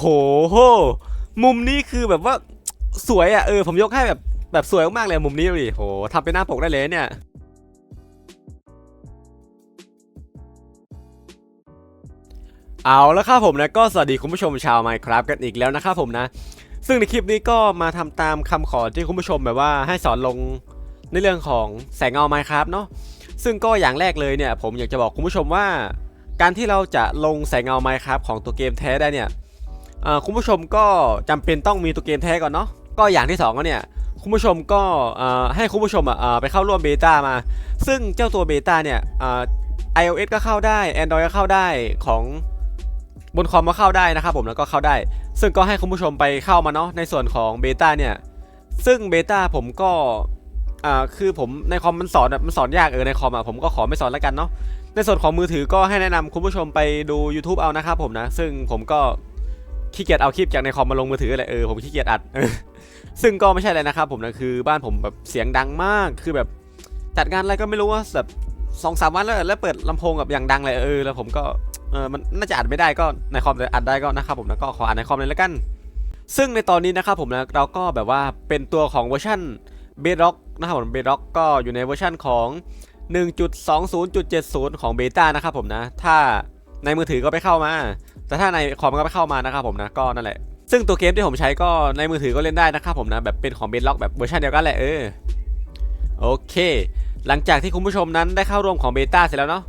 โหโหมุมนี้คือแบบว่าสวยอะเออผมยกให้แบบแบบสวยมากเลยมุมนี้ดิโหทำเป็นหน้าปกได้เลยเนี่ยเอาแล้วครับผมนะก็สวัสดีคุณผู้ชมชาว Minecraft กันอีกแล้วนะครับผมนะ ซึ่งในคลิปนี้ก็มาทำตามคำขอที่คุณผู้ชมแบบว่าให้สอนลงในเรื่องของแสงเงา Minecraft เนาะซึ่งก็อย่างแรกเลยเนี่ย ผมอยากจะบอกคุณผู้ชมว่า การที่เราจะลงแสงเงา Minecraft ของตัวเกมแท้ได้เนี่ย คุณผู้ชมก็จำเป็นต้องมีตัวเกมแท้ก่อนเนาะก็อย่างที่สองก็เนี่ยคุณผู้ชมก็ให้คุณผู้ชมไปเข้าร่วมเบต้ามา ซึ่งเจ้าตัวเบต้าเนี่ย iOS ก็เข้าได้ Android ก็เข้าได้ของบนคอมก็เข้าได้นะครับผมแล้วก็เข้าได้ ซึ่งก็ให้คุณผู้ชมไปเข้ามาเนาะในส่วนของเบต้าเนี่ย ซึ่งเบต้าผมก็อ่าคือผมในคอมมันสอนมันสอนยากเออในคอมอะผมก็ขอไม่สอนแล้วกันเนาะในส่วนของมือถือก็ให้แนะนำคุณผู้ชมไปดู YouTube เอานะครับผมนะ ซึ่งผมก็ ขี้เกียจเอาคลิปจากในคอมมาลงมือถือเลยเออผมขี้เกียจอัดซึ่งก็ไม่ใช่อะไรนะครับ ผมนะคือบ้านผมแบบเสียงดังมากคือแบบจัดงานอะไรก็ไม่รู้ว่าแบบสองสามวันแล้วแล้วเปิดลำโพงแบบอย่างดังเลยเออแล้วผมก็เออมันน่าจะอัดไม่ได้ก็ในคอมแต่อัดได้ก็นะครับผมนะก็ขออัดในคอมเลยแล้วกัน ซึ่งในตอนนี้นะครับผมนะเราก็แบบว่าเป็นตัวของเวอร์ชัน Bedrock นะครับผม Bedrock ก็อยู่ในเวอร์ชันของ 1.20.70 ของเบต้านะครับผมนะ ถ้าในมือถือก็ไปเข้ามา แต่ถ้าในคอมก็ไปเข้ามานะครับผมนะก็นั่นแหละซึ่งตัวเกมที่ผมใช้ก็ในมือถือก็เล่นได้นะครับผมนะแบบเป็นของเบดล็อกแบบเวอร์ชันเดียวกันแหละเออโอเค หลังจากที่คุณผู้ชมนั้นได้เข้าร่วมของเบต้าเสร็จแล้วเนาะ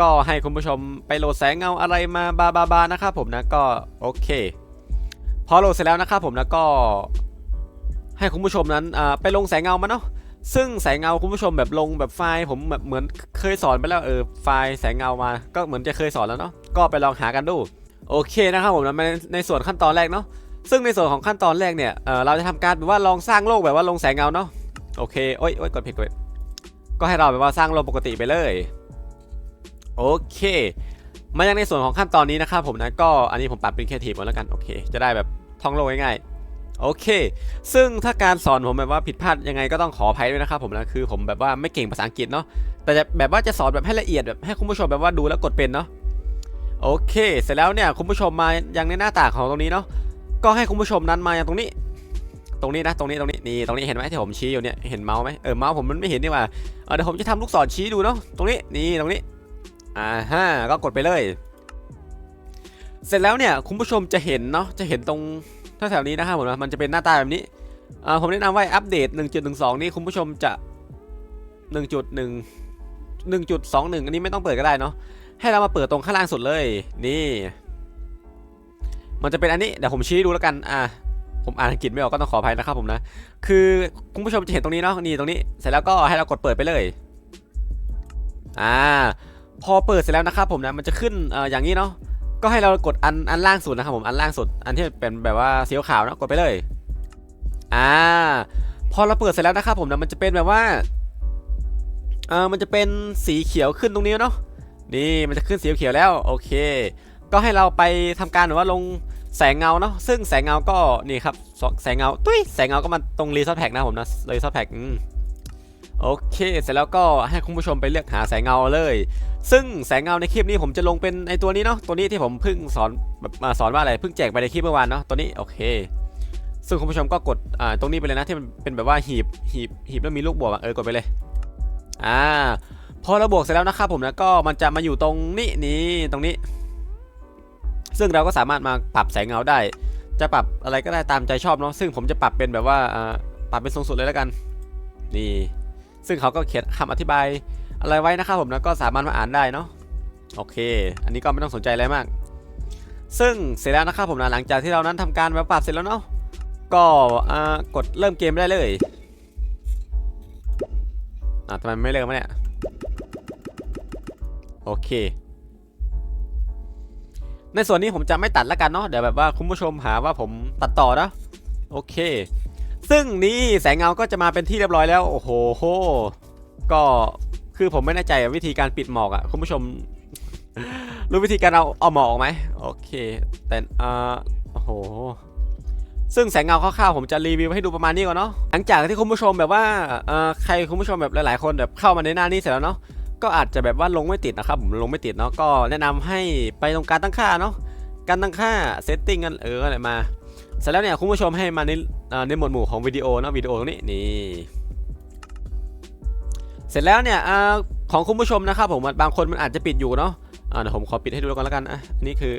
ก็ให้คุณผู้ชมไปโหลดแสงเงาอะไรมาบาบาบานะครับผมนะก็โอเค พอโหลดเสร็จแล้วนะครับผมนะก็ ให้คุณผู้ชมนั้นอ่าไปลงแสงเงามาเนาะซึ่งแสงเงาคุณผู้ชมแบบลงแบบไฟล์ผมแบบเหมือนเคยสอนไปแล้วเออไฟล์แสงเงามา ก็เหมือนจะเคยสอนแล้วเนาะก็ไปลองหากันดู โอเคนะครับผมนะในในส่วนขั้นตอนแรกเนาะซึ่งในส่วนของขั้นตอนแรกเนี่ยเเราจะทำการแบบว่าลองสร้างโลกแบบว่าลงแสงเงาเนาะโอเคโอ้ยโอ้ยกดผิดกดก็ให้เราแบบว่าสร้างโลกปกติไปเลยโอเค มายังในส่วนของขั้นตอนนี้นะครับผมนะก็อันนี้ผมปรับเป็นแค่ทีมแล้วกันโอเค จะได้แบบท่องโลกง่ายๆโอเค ซึ่งถ้าการสอนผมแบบว่าผิดพลาดยังไงก็ต้องขออภัยด้วยนะครับผมนะคือผมแบบว่าไม่เก่งภาษาอังกฤษเนาะแต่แบบว่าจะสอนแบบให้ละเอียดแบบให้คุณผู้ชมแบบว่าดูแล้วกดเป็นเนาะ โอเค เสร็จแล้วเนี่ยคุณผู้ชมมายังในหน้าต่างของตรงนี้เนาะก็ให้คุณผู้ชมนั้นมาอย่างตรงนี้ ตรงนี้นะตรงนี้ตรงนี้นี่ตรงนี้เห็นไหมที่ผมชี้อยู่เนี่ยเห็นเมาส์ไหมเออเมาส์ผมมันไม่เห็นนี่ว่าเดี๋ยวผมจะทำลูกศรชี้ดูเนาะตรงนี้นี่ตรงนี้อ่าฮะก็กดไปเลย เสร็จแล้วเนี่ยคุณผู้ชมจะเห็นเนาะจะเห็นตรงถ้าแถวนี้นะครับผมมันจะเป็นหน้าตาแบบนี้อ่าผมแนะนำว่าอัปเดต 1.12 นี่คุณผู้ชมจะ 1.1 1.21 อันนี้ไม่ต้องเปิดก็ได้เนาะ ให้เรามาเปิดตรงข้างล่างสุดเลย นี่ มันจะเป็นอันนี้ เดี๋ยวผมชี้ให้ดูแล้วกัน อ่าผมอ่านอังกฤษไม่ออกก็ต้องขออภัยนะครับผมนะ คือคุณผู้ชมจะเห็นตรงนี้เนาะ นี่ตรงนี้ เสร็จแล้วก็ให้เรากดเปิดไปเลย อ่า พอเปิดเสร็จแล้วนะครับผมนะ มันจะขึ้นอ่ออย่างนี้เนาะ ก็ให้เรากดอันอันล่างสุดนะครับผม อันล่างสุด อันที่เป็นแบบว่าสีขาวนะกดไปเลย อ่า พอเราเปิดเสร็จแล้วนะครับผมนะ มันจะเป็นแบบว่าเออมันจะเป็นสีเขียวขึ้นตรงนี้เนาะ นี่มันจะขึ้นสีเขียวแล้วโอเค ก็ให้เราไปทำการแบบว่าลงแสงเงาเนาะซึ่งแสงเงาก็นี่ครับสแสงเงาตุ้ยแสงเงาก็มาตรงรีซอสแพ็กนะผมนะรีซอสแพ็กโอเค เสร็จแล้วก็ให้คุณผู้ชมไปเลือกหาแสงเงาเลย ซึ่งแสงเงาในคลิปนี้ผมจะลงเป็นไอตัวนี้เนาะตัวนี้ที่ผมเพิ่งสอนแบบมาสอนว่าอะไรเพิ่งแจกไปในคลิปเมื่อวานเนาะตัวนี้โอเคซึ่งคุณผู้ชมก็กดอ่าตรงนี้ไปเลยนะที่มันเป็นแบบว่าหีบหีบหีบแล้วมีลูกบวกเออกดไปเลยอ่า พอเราบวกเสร็จแล้วนะครับผมนะก็มันจะมาอยู่ตรงนี้นี่ตรงนี้ ซึ่งเราก็สามารถมาปรับแสงเงาได้ จะปรับอะไรก็ได้ตามใจชอบเนาะซึ่งผมจะปรับเป็นแบบว่าปรับเป็นสูงสุดเลยแล้วกัน นี่ ซึ่งเขาก็เขียนคำอธิบายอะไรไว้นะครับผมแล้วก็สามารถมาอ่านได้เนาะโอเค อันนี้ก็ไม่ต้องสนใจอะไรมาก ซึ่งเสร็จแล้วนะครับผมนะหลังจากที่เรานั้นทำการแบบปรับเสร็จแล้วเนาะก็กดเริ่มเกมได้เลยอ่าทำไมไม่เริ่มเนี่ย โอเค ในส่วนนี้ผมจะไม่ตัดแล้วกันเนาะเดี๋ยวแบบว่าคุณผู้ชมหาว่าผมตัดต่อนะโอเค ซึ่งนี่แสงเงาก็จะมาเป็นที่เรียบร้อยแล้ว โอ้โหก็คือผมไม่แน่ใจวิธีการปิดหมอกอะคุณผู้ชม รู้วิธีการเอาเอาหมอกออกไหมโอเค แต่อ่าโอ้โหซึ่งแสงเงาคร่าวๆผมจะรีวิวให้ดูประมาณนี้ก่อนเนาะหลังจากที่คุณผู้ชมแบบว่าเอ่อใครคุณผู้ชมแบบหลายๆคนแบบเข้ามาในหน้านี้เสร็จแล้วเนาะ ก็อาจจะแบบว่าลงไม่ติดนะครับผมลงไม่ติดเนาะก็แนะนำให้ไปตรงการตั้งค่าเนาะการตั้งค่าเซตติ้งกันเอออะไรมาเสร็จแล้วเนี่ยคุณผู้ชมให้มาในในหมวดหมู่ของวิดีโอเนาะวิดีโอตรงนี้นี่เสร็จแล้วเนี่ยอาของคุณผู้ชมนะครับผมบางคนมันอาจจะปิดอยู่เนาะอ่าเดี๋ยวผมขอปิดให้ดูก่อนแล้วกันอะนี่คือ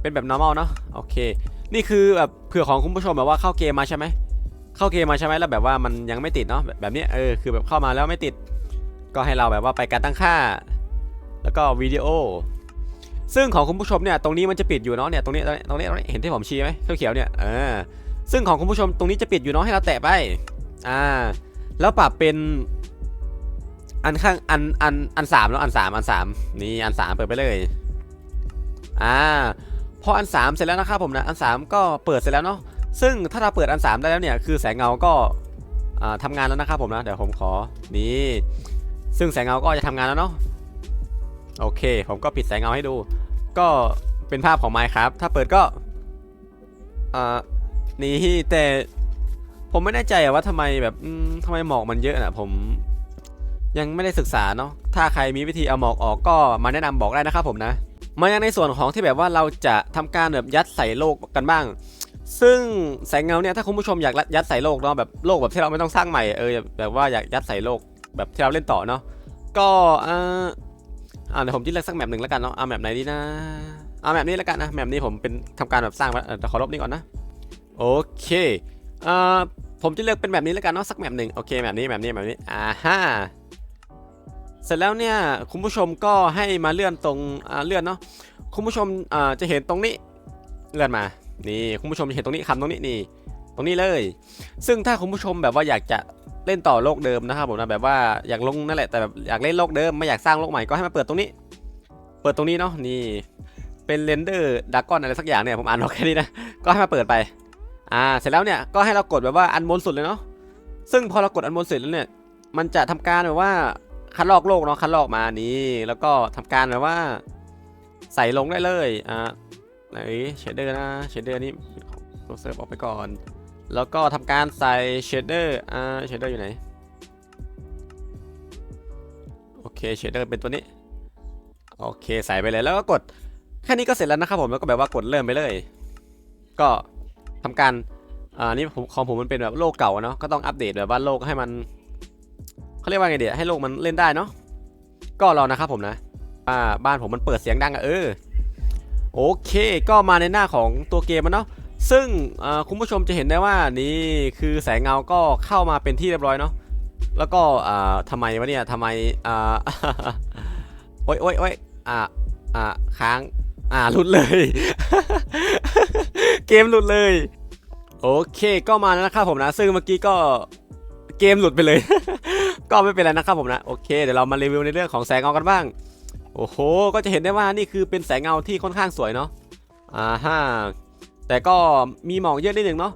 เป็นแบบ normal เนาะโอเค นี่คือแบบเผื่อของคุณผู้ชมแบบว่าเข้าเกมมาใช่ไหมเข้าเกมมาใช่ไหมแล้วแบบว่ามันยังไม่ติดเนาะแบบนี้เออคือแบบเข้ามาแล้วไม่ติด ก็ให้เราแบบว่าไปการตั้งค่า แล้วก็วิดีโอ ซึ่งของคุณผู้ชมเนี่ยตรงนี้มันจะปิดอยู่เนาะเนี่ยตรงนี้ตรงนี้ตรงนี้เห็นที่ผมชี้ไหมเขียวๆเนี่ยเออซึ่งของคุณผู้ชมตรงนี้จะปิดอยู่เนาะให้เราแตะไปอ่าแล้วปรับเป็นอันข้างอันอันอันสามแล้วอันสามอันสามนี่อันสามเปิดไปเลยอ่าพออันสามเสร็จแล้วนะครับผมนะอันสามก็เปิดเสร็จแล้วเนาะซึ่งถ้าเราเปิดอันสามได้แล้วเนี่ยคือแสงเงาก็อ่าทำงานแล้วนะครับผมนะเดี๋ยวผมขอนี่ ซึ่งแสงเงาก็จะทำงานแล้วเนาะโอเค ผมก็ปิดแสงเงาให้ดู ก็เป็นภาพของไมค์ครับถ้าเปิดก็อ่านี่แต่ผมไม่แน่ใจว่าทำไมแบบอืมทำไมหมอกมันเยอะนะผมยังไม่ได้ศึกษาเนาะถ้าใครมีวิธีเอาหมอกออกก็มาแนะนำบอกได้นะครับผมนะมายังในส่วนของที่แบบว่าเราจะทำการแบบยัดใส่โลกกันบ้าง ซึ่งแสงเงาเนี่ยถ้าคุณผู้ชมอยากยัดใส่โลกเนาะแบบโลกแบบที่เราไม่ต้องสร้างใหม่เออแบบว่าอยากยัดใส่โลก แบบที่เราเล่นต่อเนาะก็อ่าอ่าเดี๋ยวผมจะเลือกสักแมปหนึ่งแล้วกันเนาะเอาแมปไหนดีนะเอาแมปนี้แล้วกันนะแมปนี้ผมเป็นทำการแบบสร้างว้เออแต่ขอลบนี่ก่อนนะโอเคอ่าผมจะเลือกเป็นแบบนี้แล้วกันเนาะสักแมปหนึ่งโอเคแมปนี้แมปนี้แมปนี้อ่าฮะเสร็จแล้วเนี่ยคุณผู้ชมก็ให้มาเลื่อนตรงอ่าเลื่อนเนาะคุณผู้ชมอ่าจะเห็นตรงนี้เลื่อนมานี่คุณผู้ชมจะเห็นตรงนี้คำตรงนี้นี่ตรงนี้เลย ซึ่งถ้าคุณผู้ชมแบบว่าอยากจะ เล่นต่อโลกเดิมนะครับผมนะแบบว่าอยากลงนั่นแหละแต่แบบอยากเล่นโลกเดิมไม่อยากสร้างโลกใหม่ก็ให้มาเปิดตรงนี้ เปิดตรงนี้เนาะนี่เป็นเรนเดอร์ดากอนอะไรสักอย่างเนี่ยผมอ่านออกแค่นี้นะก็ให้มาเปิดไปอ่าเสร็จแล้วเนี่ยก็ให้เรากดแบบว่าอันบนสุดเลยเนาะซึ่งพอเรากดอันบนสุดแล้วเนี่ยมันจะทำการแบบว่าคัดลอกโลกเนาะคัดลอกมานี่แล้วก็ทำการแบบว่า ใส่ลงได้เลยอ่าไหนเชดเดอร์นะเชดเดอร์นี่ลบเซิร์ฟออกไปก่อน แล้วก็ทำการใส่เชดเดอร์อ่าเชดเดอร์อยู่ไหน โอเคเชดเดอร์เป็นตัวนี้ โอเคใส่ไปเลยแล้วก็กด แค่นี้ก็เสร็จแล้วนะครับผมแล้วก็แบบว่ากดเริ่มไปเลย ก็ทำการอ่านี่ของผมมันเป็นแบบโลกเก่าเนาะก็ต้องอัปเดตแบบว่าโลกให้มันเขาเรียกว่าไงเดี๋ยวให้โลกมันเล่นได้เนาะก็รอนะครับผมนะอ่าบ้านผมมันเปิดเสียงดังอะเออโอเค ก็มาในหน้าของตัวเกมมันเนาะ ซึ่งคุณผู้ชมจะเห็นได้ว่านี่คือแสงเงาก็เข้ามาเป็นที่เรียบร้อยเนาะแล้วก็อ่าทำไมวะเนี่ยทำไมอ่าโอ๊ยโอ๊ยโอ๊ยอ่าอ่าค้างอ่าหลุดเลย เกมหลุดเลย โอเคก็มาแล้วนะครับผมนะ ซึ่งเมื่อกี้ก็เกมหลุดไปเลย ก็ไม่เป็นไรนะครับผมนะโอเคเดี๋ยวเรามารีวิวในเรื่องของแสงเงากันบ้าง โอ้โห ก็จะเห็นได้ว่านี่คือเป็นแสงเงาที่ค่อนข้างสวยเนาะอ่าฮะ แต่ก็มีหมอกเยอะนิดนึงเนาะ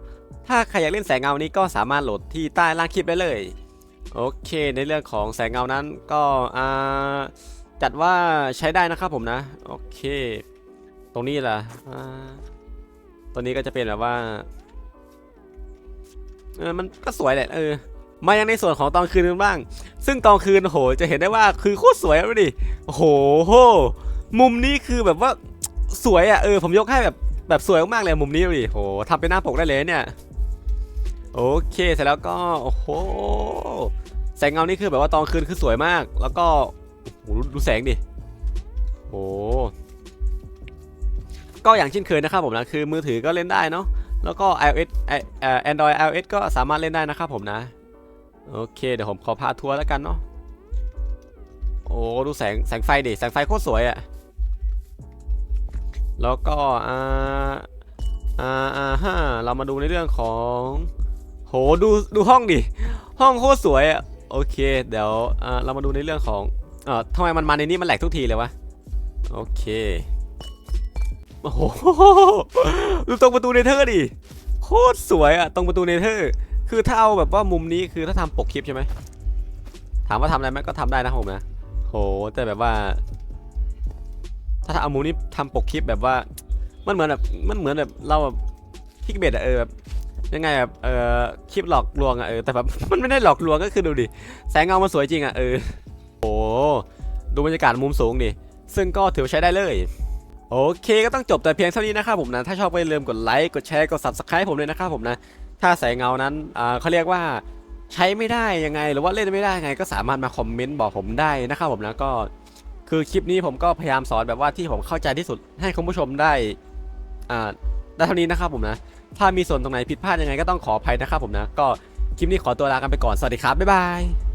ถ้าใครอยากเล่นแสงเงานี้ก็สามารถโหลดที่ใต้ล่างคลิปได้เลย โอเค ในเรื่องของแสงเงานั้นก็จัดว่าใช้ได้นะครับผมนะ โอเค ตรงนี้ล่ะตัวนี้ก็จะเป็นแบบว่าเออมันก็สวยแหละเออมายังในส่วนของตอนคืนกันบ้าง ซึ่งตอนคืนโหจะเห็นได้ว่าคือโคตรสวยเลยดิโหโหมุมนี้คือแบบว่าสวยอะเออผมยกให้แบบ แบบสวยมากๆเลยมุมนี้ดิโหทำเป็นหน้าปกได้เลยเนี่ยโอเคเสร็จแล้วก็โอ้โหแสงเงานี่คือแบบว่าตอนคืนคือสวยมาก แล้วก็โอ้โหดูแสงดิโอ้ก็อย่างเช่นเคยนะครับผมนะคือมือถือก็เล่นได้เนาะแล้วก็ iOS ไอเอ่อ Android iOS ก็สามารถเล่นได้นะครับผมนะโอเคเดี๋ยวผมขอพาทัวร์แล้วกันเนาะโอ้ดูแสงแสงไฟดิแสงไฟโคตรสวยอะ แล้วก็อ่าอ่าอ่าฮะเรามาดูในเรื่องของ โหดูดูห้องดิ ห้องโคตรสวยอะโอเค เดี๋ยวอ่าเรามาดูในเรื่องของเอ่อทำไมมันมาในนี้มันแหลกทุกทีเลยวะโอเคโอ้โหดูตรงประตูเนเธอร์ดิโคตรสวยอะตรงประตูเนเธอร์ คือถ้าเอาแบบว่ามุมนี้คือถ้าทำปกคลิปใช่ไหมถามว่าทำอะไรไหมก็ทำได้นะผมนะโหแต่แบบว่า ถ้าเอามุมนี้ทำปกคลิปแบบว่า มันเหมือนแบบมันเหมือนแบบเราแบบคิกเบดอะเออแบบยังไงแบบเออคลิปหลอกลวงอะเออแต่แบบมันไม่ได้หลอกลวงก็คือดูดิแสงเงามันสวยจริงอะเออโอ้ดูบรรยากาศมุมสูงดิซึ่งก็ถือใช้ได้เลยโอเคก็ต้องจบแต่เพียงเท่านี้นะครับผมนะถ้าชอบก็อย่าลืมกดไลค์กดแชร์กด subscribe ผมเลยนะครับผมนะถ้าแสายเงานั้นอ่าเขาเรียกว่าใช้ไม่ได้ยังไง หรือว่าเล่นไม่ได้ยังไง ก็สามารถมาคอมเมนต์บอกผมได้นะครับผมนะก็ คือคลิปนี้ผมก็พยายามสอนแบบว่าที่ผมเข้าใจที่สุดให้คุณผู้ชมได้อ่าได้เท่านี้นะครับผมนะ ถ้ามีส่วนตรงไหนผิดพลาดยังไงก็ต้องขออภัยนะครับผมนะ ก็คลิปนี้ขอตัวลากันไปก่อน สวัสดีครับ บ๊ายบาย